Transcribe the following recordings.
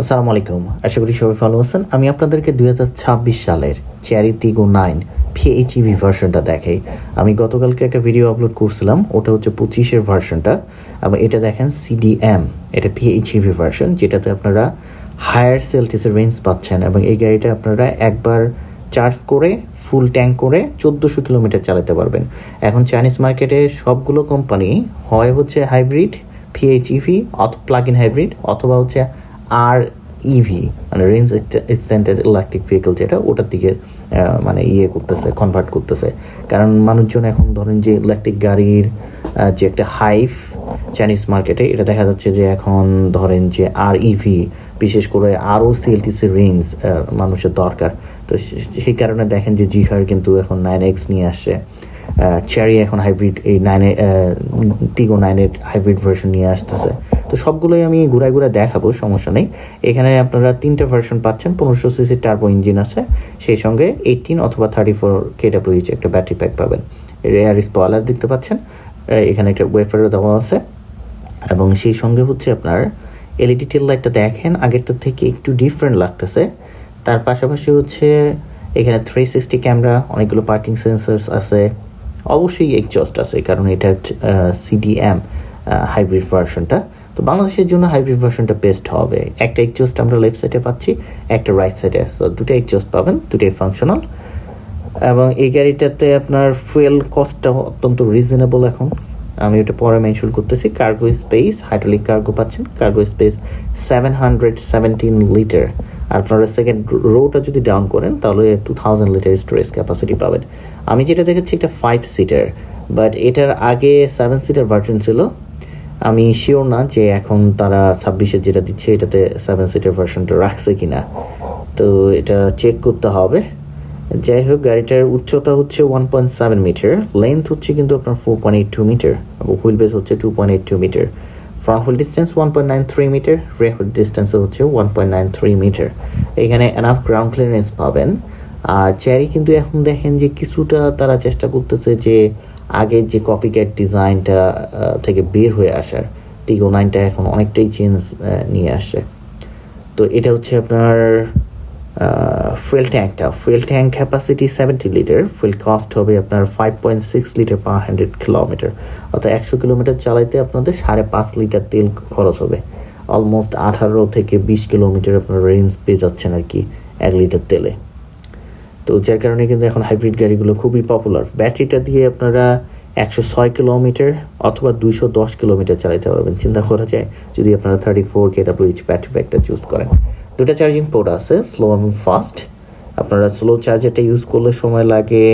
আসসালামু আলাইকুম। আশা করি সবাই ভালো আছেন। আমি আপনাদেরকে দুই হাজার ছাব্বিশ সালের চেয়ারি তিগো নাইন পিএইচইভি ভার্সনটা দেখাই। আমি গতকালকে একটা ভিডিও আপলোড করছিলাম, ওটা হচ্ছে পঁচিশের ভার্সনটা এবং এটা দেখেন সিডিএম এটা পিএইচইভি ভার্সন যেটাতে আপনারা হায়ার সেলটিসের রেঞ্জ পাচ্ছেন। এবং এই গাড়িটা আপনারা একবার চার্জ করে ফুল ট্যাঙ্ক করে চোদ্দোশো কিলোমিটার চালাতে পারবেন। এখন চাইনিজ মার্কেটে সবগুলো কোম্পানি হয় হচ্ছে হাইব্রিড পিএইচইভি অথ প্লাগ ইন হাইব্রিড অথবা হচ্ছে আর ইভি মানে রেঞ্জ এক্সটেন্ডেড ইলেকট্রিক ভেহিকল যেটা, ওটার দিকে মানে ইয়ে করতেছে কনভার্ট করতেছে। কারণ মানুষজন এখন ধরেন যে ইলেকট্রিক গাড়ির যে একটা হাইফ চাইনিজ মার্কেটে এটা দেখা যাচ্ছে যে এখন ধরেন যে আর ইভি বিশেষ করে আরও সিএলটিসি রেঞ্জ মানুষের দরকার। তো সেই কারণে দেখেন যে জিহার কিন্তু এখন নাইন এক্স নিয়ে আসছে। চেরি এখন হাইব্রিড এই নাইনে টিগো নাইনের হাইব্রিড ভার্সন নিয়ে আসতেছে। তো সবগুলোই আমি ঘুরায় ঘুরায় দেখাবো, সমস্যা নেই। এখানে আপনারা তিনটা ভার্সন পাচ্ছেন, পনেরোশো সিসি টার্বো ইঞ্জিন আছে। সেই সঙ্গে এইটিন অথবা thirty four k W h একটা ব্যাটারি প্যাক পাবেন। এয়ার স্পয়লার দেখতে পাচ্ছেন। এখানে একটা ওয়েফারও দেওয়া আছে। এবং সেই সঙ্গে হচ্ছে আপনার এলইডি টেল লাইটটা দেখেন আগেরটার থেকে একটু ডিফারেন্ট লাগতেছে। তার পাশাপাশি হচ্ছে এখানে থ্রি সিক্সটি ক্যামেরা অনেকগুলো পার্কিং সেন্সার্স আছে। অবশ্যই এক্সজস্ট আছে, কারণ এটা সিডিএম হাইব্রিড ভার্সনটা তো বাংলাদেশের জন্য হাইব্রিড ভার্সনটা বেস্ট হবে। একটা এক্সজস্ট আমরা লেফট সাইডে পাচ্ছি, একটা রাইট সাইডে তো দুটো এক্সজস্ট পাবেন, দুটোই ফাংশনাল এবং এই গাড়িটাতে আপনার ফুয়েল কস্টটা অত্যন্ত রিজনেবল এখন। আমি ওটা পরে মেনশন করতেছি। কার্গো স্পেস হাইড্রোলিক কার্গো পাচ্ছেন। Cargo space seven hundred seventeen litre আর আপনারা সেকেন্ড রোটা যদি ডাউন করেন, তাহলে two thousand litre storage capacity পাবেন। আমি যেটা দেখেছি এটা ফাইভ সিটার বাট এটার আগে সেভেন সিটার ভার্জন ছিল। আমি শিওর না যে এখন তারা ছাব্বিশে যেটা দিচ্ছে, এটাতে সেভেন সিটার ভার্সনটা রাখছে কিনা। তো এটা চেক করতে হবে। যাই হোক, গাড়িটার উচ্চতা হচ্ছে one point seven metre length হচ্ছে কিন্তু আপনার four point eight two metre এবং হুইল বেস হচ্ছে two point eight two metre front wheel distance one point nine three metre rear wheel distance হচ্ছে one point nine three metre এখানে enough ground clearance পাবেন। আর চেয়ারি কিন্তু এখন দেখেন যে কিছুটা তারা চেষ্টা করতেছে যে আগের যে কপিক্যাট ডিজাইনটা থেকে বের হয়ে আসার টিগো নাইনটা এখন অনেকটাই চেঞ্জ নিয়ে আসে তো এটা হচ্ছে আপনার fuel ট্যাঙ্কটা fuel tank capacity seventy litre fuel cost হবে আপনার five point six litre per hundred kilometre অর্থাৎ একশো কিলোমিটার চালাইতে আপনাদের সাড়ে পাঁচ লিটার তেল খরচ হবে। অলমোস্ট আঠারো থেকে বিশ কিলোমিটার আপনার রেঞ্জ পেয়ে যাচ্ছেন আর কি, এক লিটার তেলে। তো যার কারণে কিন্তু এখন হাইব্রিড গাড়িগুলো খুবই পপুলার ব্যাটারিটা দিয়ে আপনারা একশো ছয় কিলোমিটার অথবা দুইশো দশ কিলোমিটার চালাতে পারবেন। চিন্তা করা যায় যদি আপনারা thirty four k W h battery ব্যাগটা চুজ করেন। দুটো চার্জিং পোর্ট আছে স্লো এবং ফাস্ট আপনারা স্লো চার্জারটা ইউজ করলে সময় লাগে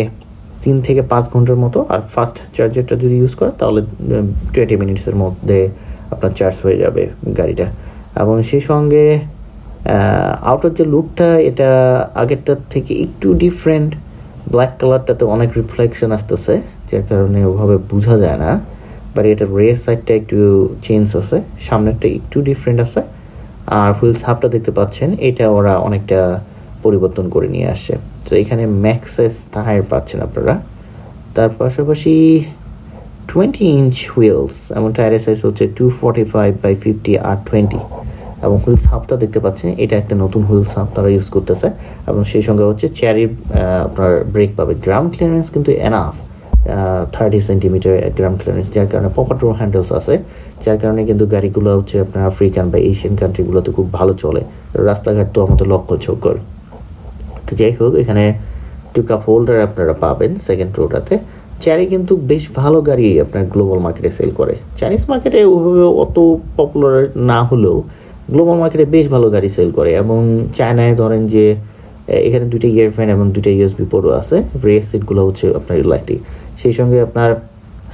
তিন থেকে পাঁচ ঘণ্টার মতো। আর ফাস্ট চার্জারটা যদি ইউজ করেন, তাহলে টোয়েন্টি মিনিটসের মধ্যে আপনার চার্জ হয়ে যাবে গাড়িটা। এবং সেই সঙ্গে আউটার যে লুকটা এটা আগেরটার থেকে একটু ডিফারেন্ট ব্ল্যাক কালারটাতে অনেক রিফ্লেকশন আসতেছে, যার কারণে ওভাবে বোঝা যায় না। বাট এটার রেয়ার সাইডটা একটু চেঞ্জ আছে, সামনেরটা একটু ডিফারেন্ট আছে। আর হুইলস হাফটা দেখতে পাচ্ছেন, এটা ওরা অনেকটা পরিবর্তন করে নিয়ে আসছে। তো এখানে ম্যাক্সেস টায়ার পাচ্ছেন আপনারা। তার পাশাপাশি টোয়েন্টি ইঞ্চ হুইলস এমন টায়ারের সাইজ হচ্ছে two forty five by fifty R twenty এবং হুইল হাফটা দেখতে পাচ্ছেন, এটা একটা নতুন হুইল হাফ তারা ইউজ করতেছে এবং সেই সঙ্গে হচ্ছে চেয়ারি আপনার ব্রেক পাবে। গ্রাউন্ড ক্লিয়ারেন্স কিন্তু enough thirty centimetre ground clearance যার কারণে পকেট রো হ্যান্ডেলস আছে, যার কারণে কিন্তু গাড়িগুলো হচ্ছে আপনার আফ্রিকান বা এশিয়ান কান্ট্রিগুলোতে খুব ভালো চলে। রাস্তাঘাট তো আমাদের লক্ষ্য চক্কর তো যাই হোক, এখানে টুকা ফোল্ডার আপনারা পাবেন সেকেন্ড রোটাতে চ্যারি কিন্তু বেশ ভালো গাড়ি আপনার গ্লোবাল মার্কেটে সেল করে। চাইনিজ মার্কেটে ওভাবে অত পপুলার না হলেও গ্লোবাল মার্কেটে বেশ ভালো গাড়ি সেল করে এবং চায়নায় ধরেন যে এখানে দুইটা ইয়ার ফ্যান এবং দুইটা ইউএসবি পোর্টও আছে। রেয়ার সিটগুলো হচ্ছে আপনার ইলাইটি সেই সঙ্গে আপনার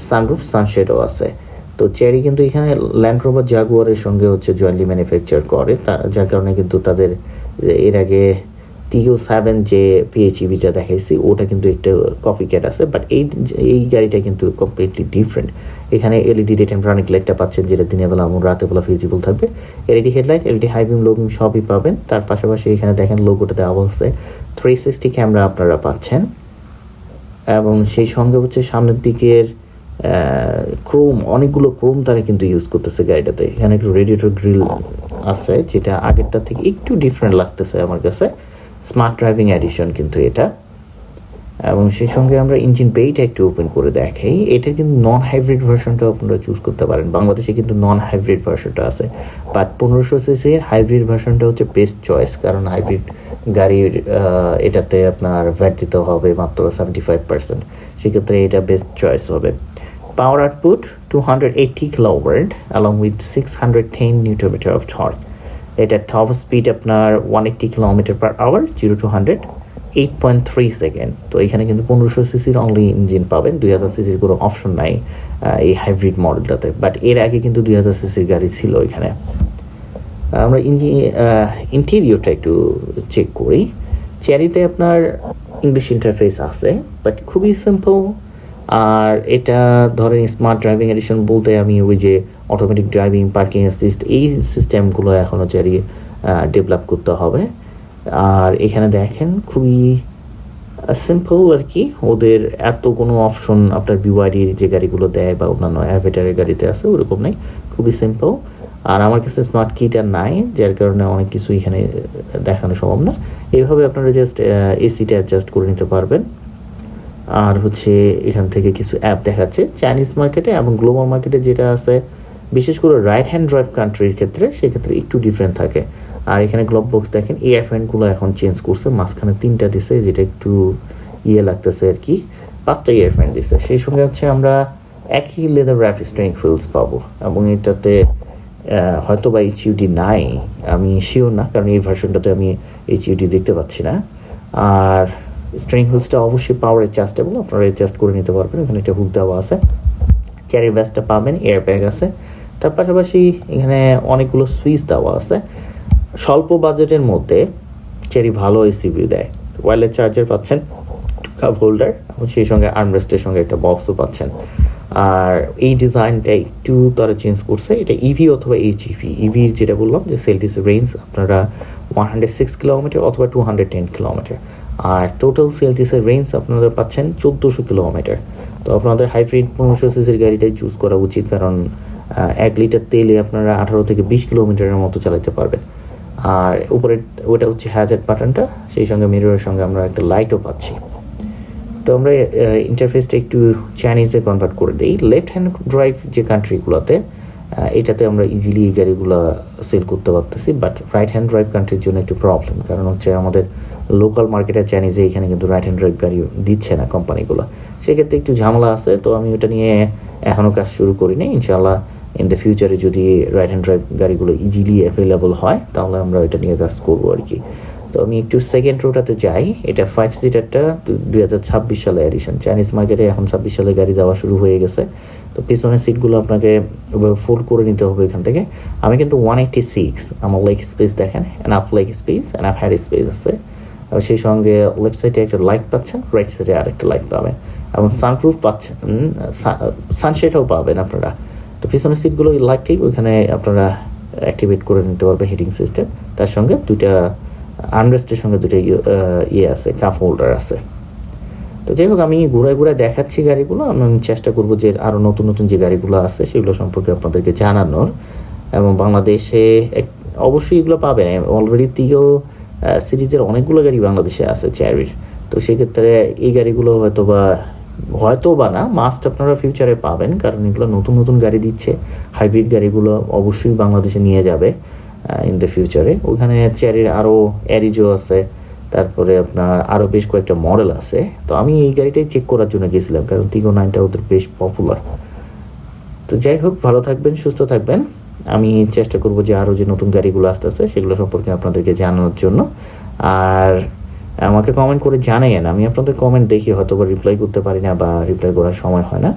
সানরুফ সানশেডও আছে। তো চেরি কিন্তু এখানে ল্যান্ড রোভার জাগুয়ারের সঙ্গে হচ্ছে জয়েন্টলি ম্যানুফ্যাকচার করে। তা যার কারণে কিন্তু তাদের এর আগে টিও সেভেন যে পিএইচইবিটা দেখাইছি, ওটা কিন্তু একটা কপি ক্যাট আছে বাট এই এই গাড়িটা কিন্তু কমপ্লিটলি ডিফারেন্ট এখানে এলইডি টেম্পারানিক লাইটটা পাচ্ছেন, যেটা দিনের বেলা এবং রাতের বেলা ভিজিবল থাকবে। LED headlight LED high beam সবই পাবেন। তার পাশাপাশি এখানে দেখেন লোগোটা দেওয়া আছে থ্রি সিক্সটি ক্যামেরা আপনারা পাচ্ছেন। এবং সেই সঙ্গে হচ্ছে সামনের দিকের ক্রোম অনেকগুলো ক্রোম তারা কিন্তু ইউজ করতেছে গাড়িটাতে। এখানে একটু রেডিয়েটর গ্রিল আছে, যেটা আগেরটা থেকে একটু ডিফারেন্ট লাগতেছে আমার কাছে। স্মার্ট ড্রাইভিং এডিশন কিন্তু এটা। এবং সেই সঙ্গে আমরা ইঞ্জিন বেইটা একটু ওপেন করে দেখাই। এটা কিন্তু নন হাইব্রিড ভার্সনটা আপনারা চুজ করতে পারেন। বাংলাদেশে কিন্তু নন হাইব্রিড ভার্সনটা আছে। বাট পনেরোশো সিসির হাইব্রিড ভার্সনটা হচ্ছে বেস্ট চয়েস কারণ হাইব্রিড গাড়ির এটাতে আপনার ভ্যাট দিতে হবে মাত্র সেভেন্টি ফাইভ পার্সেন্ট সেক্ষেত্রে এটা বেস্ট চয়েস হবে। Power output two hundred eighty kilowatt along with six hundred ten newton metre of torque এটা টপ স্পিড আপনার one eighty kilometre per hour zero two hundred eight point three second তো এখানে কিন্তু পনেরোশো সিসির only engine পাবেন, দুই হাজার সিসির কোনো অপশন নাই এই হাইব্রিড মডেলটাতে বাট এর আগে কিন্তু দুই হাজার সিসির গাড়ি ছিল এখানে। আমরা ইঞ্জিন ইন্টেরিয়রটা একটু চেক করি। চেরিতে আপনার ইংলিশ ইন্টারফেস আছে বাট খুবই সিম্পল আর এটা ধরেন স্মার্ট ড্রাইভিং এডিশন বলতে আমি ওই যে অটোমেটিক ড্রাইভিং পার্কিং অ্যাসিস্ট এই সিস্টেমগুলো এখনও চেরি ডেভেলপ করতে হবে। আর এখানে দেখেন খুবই সিম্পল আর কি। ওদের এত কোনো অপশন আপনার বিওয়াইডির যে গাড়িগুলো দেয় বা অন্যান্য অ্যাভেটারের গাড়িতে আছে, ওরকম নেই। খুবই সিম্পল আর আমার কাছে স্মার্ট কিটা নাই, যার কারণে অনেক কিছু এখানে দেখানো সম্ভব না। এইভাবে আপনারা জাস্ট এসিটা অ্যাডজাস্ট করে নিতে পারবেন। আর হচ্ছে এখান থেকে কিছু অ্যাপ দেখাচ্ছে। চাইনিজ মার্কেটে এবং গ্লোবাল মার্কেটে যেটা আছে, বিশেষ করে রাইট হ্যান্ড ড্রাইভ কান্ট্রির ক্ষেত্রে সেক্ষেত্রে একটু ডিফারেন্ট থাকে। আর এখানে গ্লোব বক্স দেখেন এয়ার ফ্যানগুলো এখন চেঞ্জ করছে, মাঝখানে তিনটা দিছে, যেটা একটু ইয়ে লাগতেছে আর কি, পাঁচটা ইয়ার ফ্যান দিছে। সেই সঙ্গে হচ্ছে আমরা একই লেদার র্যাপ স্ট্রিং ফিলস পাবো এবং এটাতে হয়তো বা এইচইউডি নাই, আমি শিওর না, কারণ এই ভার্সনটাতে আমি এইচইউডি দেখতে পাচ্ছি না। আর স্ট্রিং হুইলসটা অবশ্যই পাওয়ার অ্যাডজাস্টেবল আপনারা অ্যাডজাস্ট করে নিতে পারবেন। এখানে একটা হুক দেওয়া আছে। ক্যারি ব্যাসটা পাবেন এয়ার ব্যাগ আছে। তার পাশাপাশি এখানে অনেকগুলো সুইচ দেওয়া আছে। স্বল্প বাজেটের মধ্যে চেরি ভালো এসিবিউ দেয়। ওয়ারলেস চার্জার পাচ্ছেন কাপ হোল্ডার এবং সেই সঙ্গে আর্মরেস্টের সঙ্গে একটা বক্সও পাচ্ছেন। আর এই ডিজাইনটা একটু তারা চেঞ্জ করছে। এটা ইভি অথবা এইচ ইভি ইভির যেটা বললাম যে সেলটিস রেঞ্জ আপনারা ওয়ান হান্ড্রেড সিক্স কিলোমিটার অথবা টু হান্ড্রেড টেন কিলোমিটার আর টোটাল সেলটিসের রেঞ্জ আপনারা পাচ্ছেন চোদ্দোশো কিলোমিটার তো আপনাদের হাইব্রিড পনেরোশো সিসির গাড়িটাই চুজ করা উচিত, কারণ এক লিটার তেলে আপনারা আঠারো থেকে বিশ কিলোমিটারের মতো চালাতে পারবেন। আর উপরে ওটা হচ্ছে হ্যাজার্ড বাটনটা সেই সঙ্গে মিররের সঙ্গে আমরা একটা লাইটও পাচ্ছি। তো আমরা ইন্টারফেসটা একটু চাইনিজে কনভার্ট করে দিই। লেফট হ্যান্ড ড্রাইভ যে কান্ট্রিগুলোতে এটাতে আমরা ইজিলি এই গাড়িগুলো সেল করতে পারতেছি বাট রাইট হ্যান্ড ড্রাইভ কান্ট্রির জন্য একটু প্রবলেম কারণ হচ্ছে আমাদের লোকাল মার্কেটে চাইনিজে এখানে কিন্তু রাইট হ্যান্ড ড্রাইভ গাড়ি দিচ্ছে না কোম্পানিগুলো সেক্ষেত্রে একটু ঝামেলা আছে, তো আমি ওটা নিয়ে এখনও কাজ শুরু করিনি। ইনশাআল্লাহ ইন দ্য ফিউচারে যদি রাইট হ্যান্ড ড্রাইভ গাড়িগুলো ইজিলি অ্যাভেলেবল হয়, তাহলে আমরা এটা নিয়ে কাজ করব আর কি। তো আমি একটু সেকেন্ড রোটাতে যাই। এটা ফাইভ সিটারটা দুই হাজার ছাব্বিশ সালে এডিশন চাইনিজ মার্কেটে এখন ছাব্বিশ সালে গাড়ি দেওয়া শুরু হয়ে গেছে। তো পিছনের সিটগুলো আপনাকে ফোল্ড করে নিতে হবে এখান থেকে। আমি কিন্তু ওয়ান এইটি সিক্স আমার লেগ স্পেস দেখেন enough leg space enough head space আছে। আর সেই সঙ্গে লেফট সাইডে একটা লাইট পাচ্ছেন রাইট সাইডে আরেকটা লাইট পাবেন। এবং সানপ্রুফ পাচ্ছেন সানশেডও পাবেন আপনারা। তো পিছনের সিটগুলো লাইটটাই ওইখানে আপনারা অ্যাক্টিভেট করে নিতে পারবেন হিটিং সিস্টেম তার সঙ্গে দুইটা আনরেস্টের সঙ্গে দুটো ইয়ে- ইয়ে আছে কাপ হোল্ডার আছে। তো যাই হোক, আমি ঘুরায় ঘুরায় দেখাচ্ছি গাড়িগুলো। আমি চেষ্টা করব যে আরও নতুন নতুন যে গাড়িগুলো আছে, সেগুলো সম্পর্কে আপনাদেরকে জানানোর। এবং বাংলাদেশে অবশ্যই এগুলো পাবেন। অলরেডি থেকেও সিরিজের অনেকগুলো গাড়ি বাংলাদেশে আছে চেয়ারির তো সেক্ষেত্রে এই গাড়িগুলো হয়তো বা হয়তো বা না মাস্ট আপনারা ফিউচারে পাবেন। কারণ এগুলো নতুন নতুন গাড়ি দিচ্ছে। হাইব্রিড গাড়িগুলো অবশ্যই বাংলাদেশে নিয়ে যাবে। ইন দ্য ফিউচারে ওখানে চেয়ারির আরও অ্যারিজো আছে, তারপরে আপনার আরও বেশ কয়েকটা মডেল আছে। তো আমি এই গাড়িটাই চেক করার জন্য গেছিলাম, কারণ তিগো নাইনটা ওদের বেশ পপুলার তো যাই হোক, ভালো থাকবেন, সুস্থ থাকবেন। আমি চেষ্টা করব যে আরও যে নতুন গাড়িগুলো আসতেছে, সেগুলো সম্পর্কে আপনাদেরকে জানানোর জন্য। আর আমাকে কমেন্ট করে জানাইয়েন, আমি আপনাদের কমেন্ট দেখি হয়তো বা রিপ্লাই করতে পারি না বা রিপ্লাই করার সময় হয় না।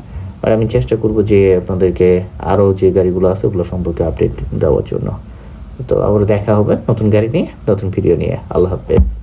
আর আমি চেষ্টা করব যে আপনাদেরকে আরও যে গাড়িগুলো আছে, ওগুলো সম্পর্কে আপডেট দেওয়ার জন্য। তো আবার দেখা হবে নতুন গাড়ি নিয়ে নতুন ভিডিও নিয়ে। আল্লাহ হাফেজ।